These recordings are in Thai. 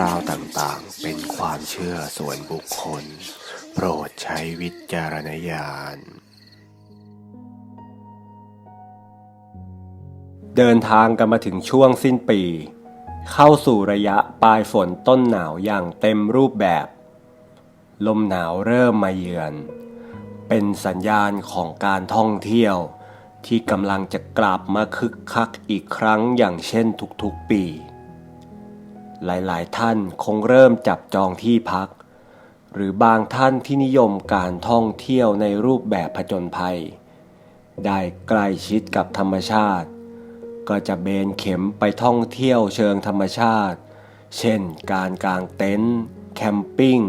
ราวต่างๆ เป็นความเชื่อส่วนบุคคล โปรดใช้วิจารณญาณ เดินทางกันมาถึงช่วงสิ้นปี เข้าสู่ระยะปลายฝนต้นหนาวอย่างเต็มรูปแบบ ลมหนาวเริ่มมาเยือน เป็นสัญญาณของการท่องเที่ยว ที่กำลังจะกลับมาคึกคักอีกครั้งอย่างเช่นทุกๆปี หลายๆ ท่านคงเริ่มจับจองที่พัก หรือบางท่านที่นิยมการท่องเที่ยวในรูปแบบผจญภัย ได้ใกล้ชิดกับธรรมชาติ ก็จะเบนเข็มไปท่องเที่ยวเชิงธรรมชาติ เช่น การกางเต็นท์แคมปิ้ง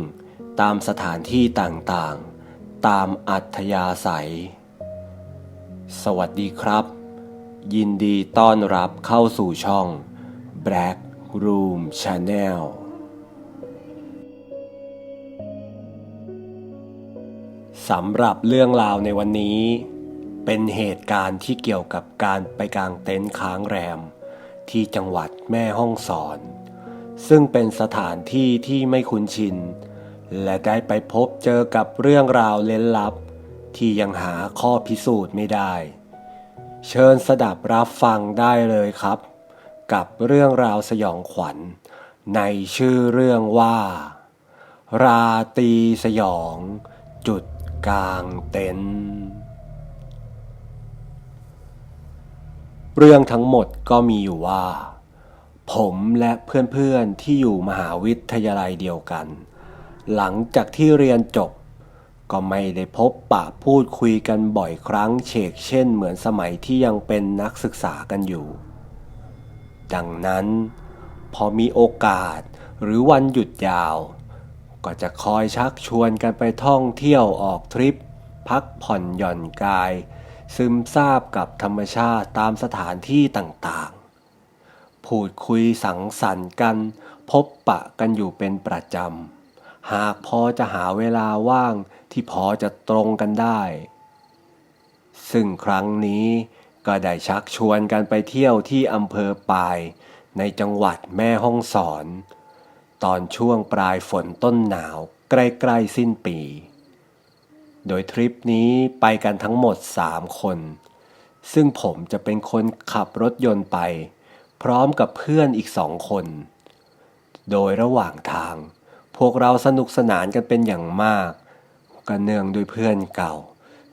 ตามสถานที่ต่างๆ ตามอัธยาศัย สวัสดีครับ ยินดีต้อนรับเข้าสู่ช่อง Black Room Channel สำหรับเรื่องราวในวันนี้ เป็นเหตุการณ์ที่เกี่ยวกับการไปกางเต็นท์ค้างแรม ที่จังหวัดแม่ฮ่องสอน ซึ่งเป็นสถานที่ที่ไม่คุ้นชิน และได้ไปพบเจอกับเรื่องราวเล้นลับ ที่ยังหาข้อพิสูจน์ไม่ได้ เชิญสดับรับฟังได้เลยครับ กับเรื่องราวสยองขวัญ ในชื่อเรื่องว่า ราตีสยอง จุดกลางเต็นท์เรื่องทั้งหมดก็มีอยู่ว่า ผมและเพื่อนๆที่อยู่มหาวิทยาลัยเดียวกัน หลังจากที่เรียนจบ ก็ไม่ได้พบปะพูดคุยกันบ่อยครั้งเชกเช่นเหมือนสมัยที่ยังเป็นนักศึกษากันอยู่ ดังนั้น พอมีโอกาสหรือวันหยุดยาว ก็จะคอยชักชวนกันไปท่องเที่ยวออกทริป พักผ่อนหย่อนกาย ซึมซาบกับธรรมชาติตามสถานที่ต่างๆ พูดคุยสังสรรค์กัน พบปะกันอยู่เป็นประจำ หากพอจะหาเวลาว่างที่พอจะตรงกันได้ ซึ่งครั้งนี้ ก็ได้ชักชวนกันไปเที่ยวที่อำเภอปาย ในจังหวัดแม่ฮ่องสอน ตอนช่วงปลายฝนต้นหนาวใกล้ๆสิ้นปี โดยทริปนี้ไปกันทั้งหมด 3 คน ซึ่งผมจะเป็นคนขับรถยนต์ไป พร้อมกับเพื่อนอีกสองคน โดยระหว่างทาง พวกเราสนุกสนานกันเป็นอย่างมากก็เนื่องด้วยเพื่อนเก่า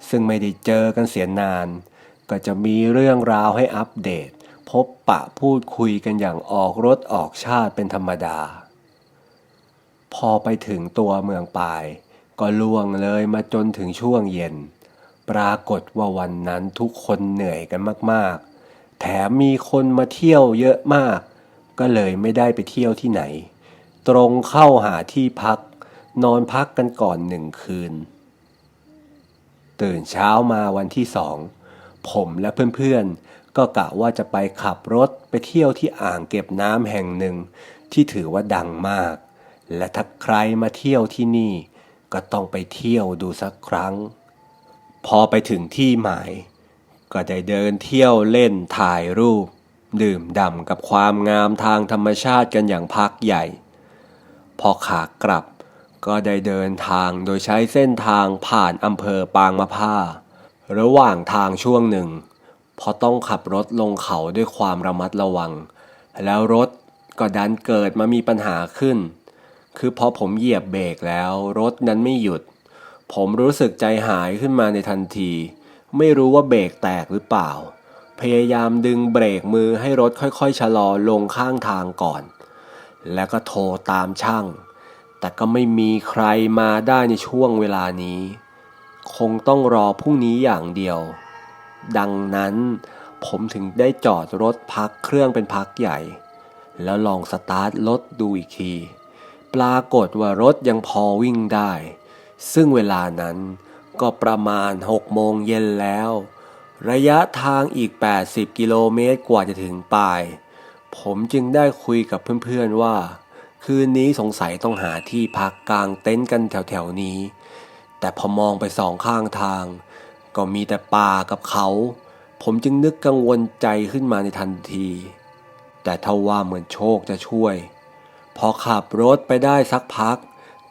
ซึ่งไม่ได้เจอกันเสียนาน ก็จะมีเรื่องราวให้อัปเดต พบปะพูดคุยกันอย่างออกรถออกชาติเป็นธรรมดา พอไปถึงตัวเมืองปาย ก็ล่วงเลยมาจนถึงช่วงเย็น ปรากฏว่าวันนั้นทุกคนเหนื่อยกันมากๆ แถมมีคนมาเที่ยวเยอะมาก ก็เลยไม่ได้ไปเที่ยวที่ไหน ตรงเข้าหาที่พัก นอนพักกันก่อนหนึ่งคืน ตื่นเช้ามาวันที่สอง ผมและเพื่อนๆ ก็กะว่าจะไปขับรถไปเที่ยวที่อ่างเก็บน้ำแห่งหนึ่ง ที่ถือว่าดังมาก และถ้าใครมาเที่ยวที่นี่ ก็ต้องไปเที่ยวดูสักครั้ง พอไปถึงที่หมาย ก็ได้เดินเที่ยวเล่นถ่ายรูป ดื่มด่ำกับความงามทางธรรมชาติกันอย่างพักใหญ่ พอขากลับก็ได้เดินทางโดยใช้เส้นทางผ่านอำเภอปางมะผ้า ระหว่างทางช่วงหนึ่งพอต้องขับรถลงเขาด้วยความระมัดระวัง แล้วรถก็ดันเกิดมามีปัญหาขึ้น คือพอผมเหยียบเบรกแล้ว รถนั้นไม่หยุด ผมรู้สึกใจหายขึ้นมาในทันที ไม่รู้ว่าเบรกแตกหรือเปล่า พยายามดึงเบรกมือให้รถค่อยๆชะลอลงข้างทางก่อน แล้วก็โทรตามช่าง แต่ก็ไม่มีใครมาได้ในช่วงเวลานี้ คงต้องรอพรุ่งนี้อย่างเดียว ดังนั้นผมถึงได้จอดรถพักเครื่องเป็นพักใหญ่ แล้วลองสตาร์ทรถดูอีกที ปรากฏว่ารถยังพอวิ่งได้ ซึ่งเวลานั้นก็ประมาณ6โมงเย็นแล้ว ระยะทางอีก 80 กิโลเมตรกว่าจะถึงปลาย ผมจึงได้คุยกับเพื่อนๆว่า คืนนี้สงสัยต้องหาที่พักกลางเต็นท์กันแถวๆนี้ แต่พอมองไปสองข้างทาง ก็มีแต่ป่ากับเขา ผมจึงนึกกังวลใจขึ้นมาในทันที แต่ถ้าว่าเหมือนโชคจะช่วย พอขับรถไปได้สักพัก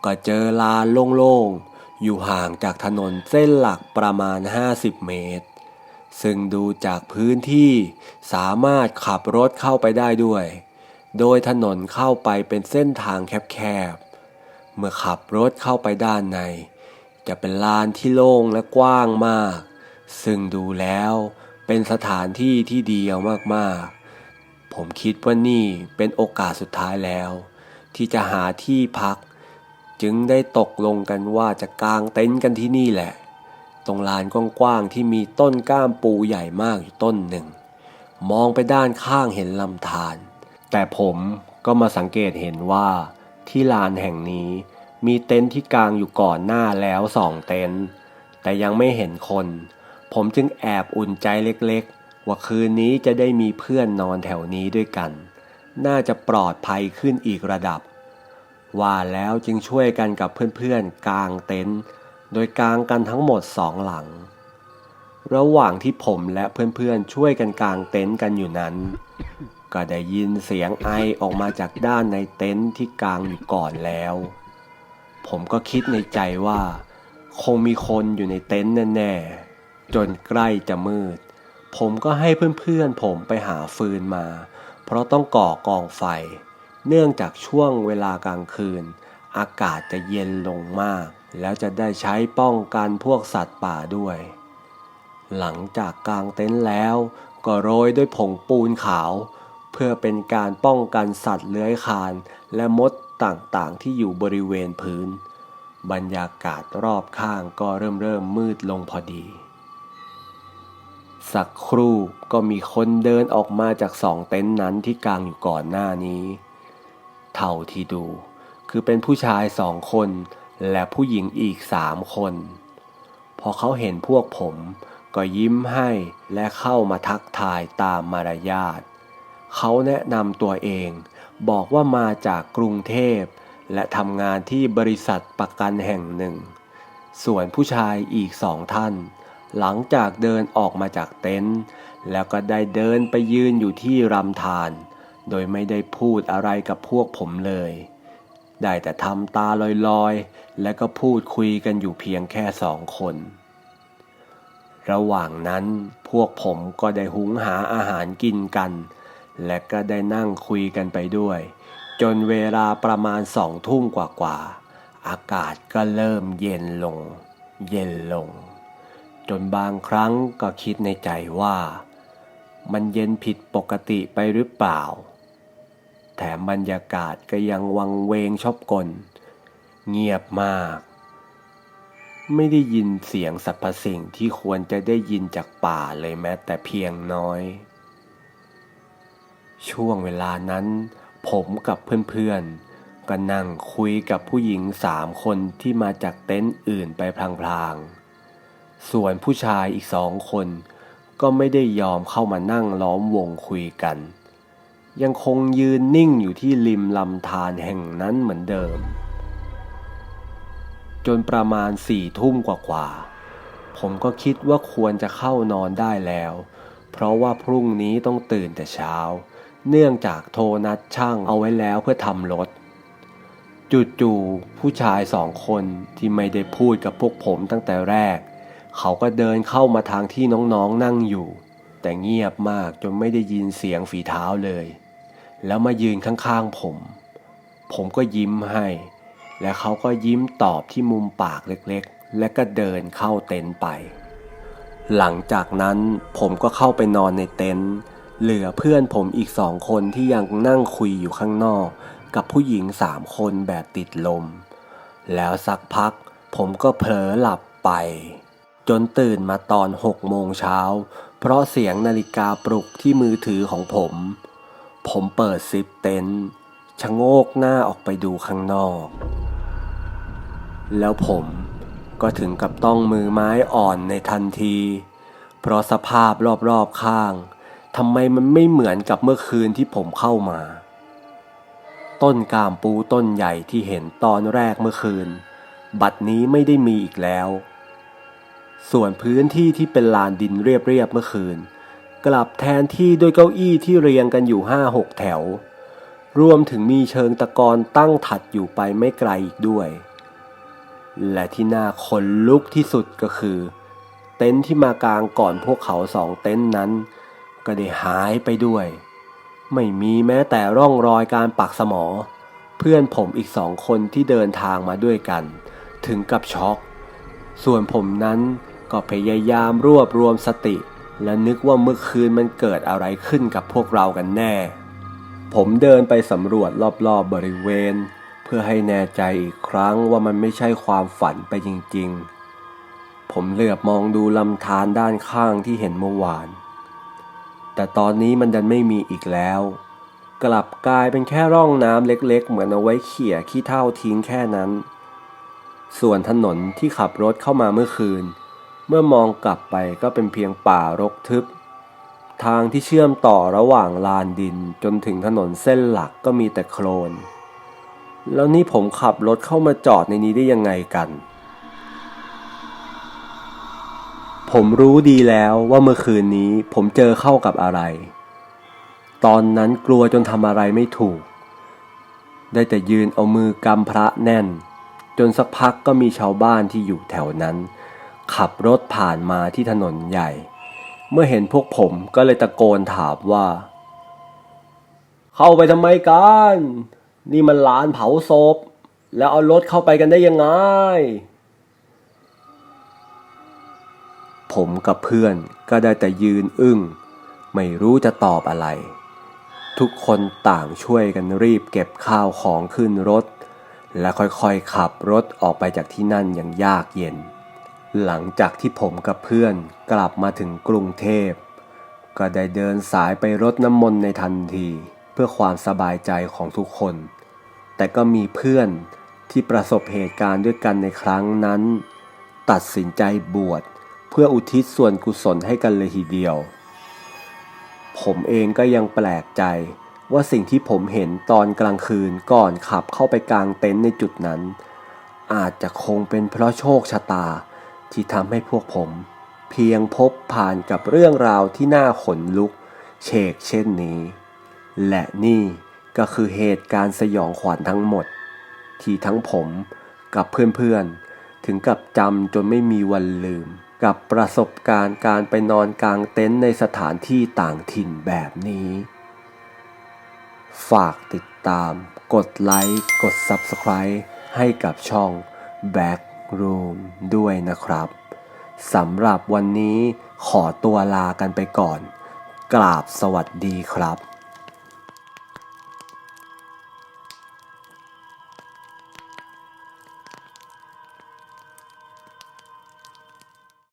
ก็เจอลานโล่งๆ อยู่ห่างจากถนนเส้นหลักประมาณ 50 เมตร ซึ่งดูจากพื้นที่สามารถขับรถเข้าไปได้ด้วย โดยถนนเข้าไปเป็นเส้นทางแคบๆ เมื่อขับรถเข้าไปด้านใน จะเป็นลานที่โล่งและกว้างมาก ซึ่งดูแล้วเป็นสถานที่ที่ดีเอมากๆ ผมคิดว่านี่เป็นโอกาสสุดท้ายแล้ว ที่จะหาที่พัก จึงได้ตกลงกันว่าจะกางเต็นท์กันที่นี่แหละ ตรงลานกว้างๆที่มีต้นก้ามปูใหญ่มากอยู่ต้นหนึ่ง มองไปด้านข้างเห็นลำธารแต่ผมก็มาสังเกตเห็นว่าที่ลานแห่งนี้ มีเต็นท์ที่กางอยู่ก่อนหน้าแล้วสองเต็นท์แต่ยังไม่เห็นคน ผมจึงแอบอุ่นใจเล็กๆ ว่าคืนนี้จะได้มีเพื่อนนอนแถวนี้ด้วยกัน น่าจะปลอดภัยขึ้นอีกระดับ ว่าแล้วจึงช่วยกันกับเพื่อนๆกางเต็นท์โดยกางกันทั้งหมดสองหลัง ระหว่างที่ผมและเพื่อนๆช่วยกันกางเต็นท์กันอยู่นั้น ก็ได้ยินเสียงไอออกมาจากด้านในเต็นท์ที่กางอยู่ก่อนแล้ว ผมก็คิดในใจว่า คงมีคนอยู่ในเต็นท์แน่ๆ จนใกล้จะมืด ผมก็ให้เพื่อนๆ ผมไปหาฟืนมา เพราะต้องก่อกองไฟ เนื่องจากช่วงเวลากลางคืน อากาศจะเย็นลงมาก แล้วจะได้ใช้ป้องกันพวกสัตว์ป่าด้วย หลังจากกางเต็นท์แล้ว ก็โรยด้วยผงปูนขาว เพื่อเป็นการป้องกันสัตว์เลื้อยคลานและมด ต่างๆ ที่อยู่บริเวณพื้น บรรยากาศรอบข้างก็เริ่มเริ่มมืดลงพอดี สักครู่ก็มีคนเดินออกมาจากสองเต็นท์นั้นที่กางอยู่ก่อนหน้านี้ เท่าที่ดู คือเป็นผู้ชายสองคนและผู้หญิงอีกสามคน พอเขาเห็นพวกผมก็ยิ้มให้และเข้ามาทักทายตามมารยาทเขาแนะนำตัวเอง บอกว่ามาจากกรุงเทพ และทำงานที่บริษัทประกันแห่งหนึ่ง ส่วนผู้ชายอีกสองท่าน หลังจากเดินออกมาจากเต็นท์แล้วก็ได้เดินไปยืนอยู่ที่รำธารโดยไม่ได้พูดอะไรกับพวกผมเลย ได้แต่ทำตาลอยๆ และก็พูดคุยกันอยู่เพียงแค่สองคน ระหว่างนั้นพวกผมก็ได้หุงหาอาหารกินกัน และก็ได้นั่งคุยกันไปด้วย จนเวลาประมาณสองทุ่มกว่าๆอากาศก็เริ่มเย็นลง เย็นลง จนบางครั้งก็คิดในใจว่า มันเย็นผิดปกติไปหรือเปล่า แถมบรรยากาศก็ยังวังเวงชอบกล เงียบมาก ไม่ได้ยินเสียงสรรพสิ่งที่ควรจะได้ยินจากป่าเลยแม้แต่เพียงน้อย ช่วงเวลานั้น ผมกับเพื่อนๆก็นั่งคุยกับผู้หญิงสามคนที่มาจากเต็นท์อื่นไปพลางๆ ส่วนผู้ชายอีกสองคน ก็ไม่ได้ยอมเข้ามานั่งล้อมวงคุยกัน ยังคงยืนนิ่งอยู่ที่ริมลำธารแห่งนั้นเหมือนเดิม จนประมาณสี่ทุ่มกว่าๆผมก็คิดว่าควรจะเข้านอนได้แล้ว เพราะว่าพรุ่งนี้ต้องตื่นแต่เช้า เนื่องจากโทรนัดช่างเอาไว้แล้วเพื่อทำรถจู่ๆผู้ชายสองคนที่ไม่ได้พูดกับพวกผมตั้งแต่แรก เขาก็เดินเข้ามาทางที่น้องๆนั่งอยู่ แต่เงียบมากจนไม่ได้ยินเสียงฝีเท้าเลย แล้วมายืนข้างๆผม ผมก็ยิ้มให้ และเขาก็ยิ้มตอบที่มุมปากเล็กๆ และก็เดินเข้าเต็นท์ไป หลังจากนั้นผมก็เข้าไปนอนในเต็นท์ เหลือเพื่อนผมอีกสองคนที่ยังนั่งคุยอยู่ข้างนอก กับผู้หญิงสามคนแบบติดลม แล้วสักพัก ผมก็เผลอหลับไป จนตื่นมาตอนหกโมงเช้า เพราะเสียงนาฬิกาปลุกที่มือถือของผม ผมเปิดซิปเต็นท์ชะโงกหน้าออกไปดูข้างนอก แล้วผมก็ถึงกับต้องมือไม้อ่อนในทันที เพราะสภาพรอบๆข้าง ทำไมมันไม่เหมือนกับเมื่อคืนที่ผมเข้ามา ต้นกามปูต้นใหญ่ที่เห็นตอนแรกเมื่อคืน บัดนี้ไม่ได้มีอีกแล้ว ส่วนพื้นที่ที่เป็นลานดินเรียบๆเมื่อคืน กลับแทนที่ด้วยเก้าอี้ที่เรียงกันอยู่ห้าหกแถว รวมถึงมีเชิงตะกอนตั้งถัดอยู่ไปไม่ไกลอีกด้วย และที่น่าขนลุกที่สุดก็คือ เต็นท์ที่มากลางก่อนพวกเขาสองเต็นท์นั้น ก็ได้หายไปด้วย ไม่มีแม้แต่ร่องรอยการปักสมอ เพื่อนผมอีกสองคนที่เดินทางมาด้วยกัน ถึงกับช็อก ส่วนผมนั้นก็พยายามรวบรวมสติ และนึกว่าเมื่อคืนมันเกิดอะไรขึ้นกับพวกเรากันแน่ ผมเดินไปสำรวจรอบๆบบริเวณ เพื่อให้แน่ใจอีกครั้งว่ามันไม่ใช่ความฝันไปจริงๆ ผมเหลือบมองดูลำธารด้านข้างที่เห็นเมื่อวาน แต่ตอนนี้มันดันไม่มีอีกแล้ว กลับกลายเป็นแค่ร่องน้ำเล็กๆ เหมือนเอาไว้เขี่ยขี้เท่าทิ้งแค่นั้น ส่วนถนนที่ขับรถเข้ามาเมื่อคืน เมื่อมองกลับไปก็เป็นเพียงป่ารกทึบ ทางที่เชื่อมต่อระหว่างลานดินจนถึงถนนเส้นหลักก็มีแต่โคลนแล้วนี่ผมขับรถเข้ามาจอดในนี้ได้ยังไงกัน ผมรู้ดีแล้วว่าเมื่อคืนนี้ผมเจอเข้ากับอะไร ตอนนั้นกลัวจนทำอะไรไม่ถูก ได้แต่ยืนเอามือกำพระแน่น จนสักพักก็มีชาวบ้านที่อยู่แถวนั้น ขับรถผ่านมาที่ถนนใหญ่ เมื่อเห็นพวกผมก็เลยตะโกนถามว่า เข้าไปทำไมกัน นี่มันลานเผาศพ แล้วเอารถเข้าไปกันได้ยังไง ผมกับเพื่อนก็ได้แต่ยืนอึ้ง ไม่รู้จะตอบอะไร ทุกคนต่างช่วยกันรีบเก็บข้าวของขึ้นรถ และค่อยๆขับรถออกไปจากที่นั่นอย่างยากเย็น หลังจากที่ผมกับเพื่อนกลับมาถึงกรุงเทพ ก็ได้เดินสายไปรดน้ำมนต์ในทันที เพื่อความสบายใจของทุกคน แต่ก็มีเพื่อนที่ประสบเหตุการณ์ด้วยกันในครั้งนั้น ตัดสินใจบวช พื่ออุทิศส่วนกุศลให้กันเลยทีเดียว ผมเองก็ยังแปลกใจว่าสิ่งที่ผมเห็นตอนกลางคืนก่อนขับเข้าไปกลางเต็นท์ในจุดนั้น อาจจะคงเป็นเพราะโชคชะตาที่ทำให้พวกผม เพียงพบผ่านกับเรื่องราวที่น่าขนลุกเชกเช่นนี้ และนี่ก็คือเหตุการณ์สยองขวัญทั้งหมด ที่ทั้งผมกับเพื่อนๆ ถึงกับจำจนไม่มีวันลืม กับประสบการณ์การไปนอนกลางเต็นท์ในสถานที่ต่างถิ่นแบบนี้ ฝากติดตาม กดไลค์ กด Subscribe ให้กับช่อง Back Room ด้วยนะครับสำหรับวันนี้ขอตัวลากันไปก่อน กราบสวัสดีครับ